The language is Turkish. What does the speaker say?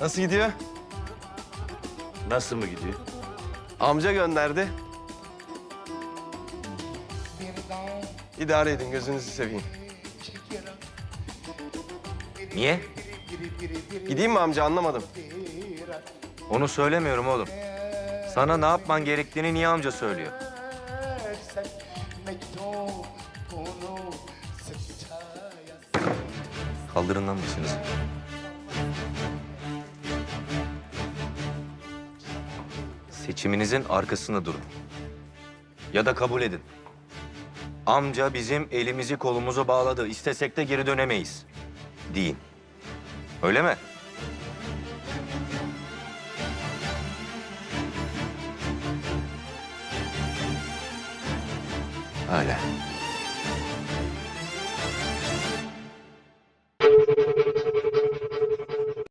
Nasıl gidiyor? Nasıl mı gidiyor? Amca gönderdi. İdare edin gözünüzü seveyim. Niye? Gideyim mi amca anlamadım. Onu söylemiyorum oğlum. Sana ne yapman gerektiğini niye amca söylüyor? Kaldırın lan başınızı. Seçiminizin arkasında durun. Ya da kabul edin. Amca bizim elimizi kolumuzu bağladı. İstesek de geri dönemeyiz. Deyin. Öyle mi? Öyle.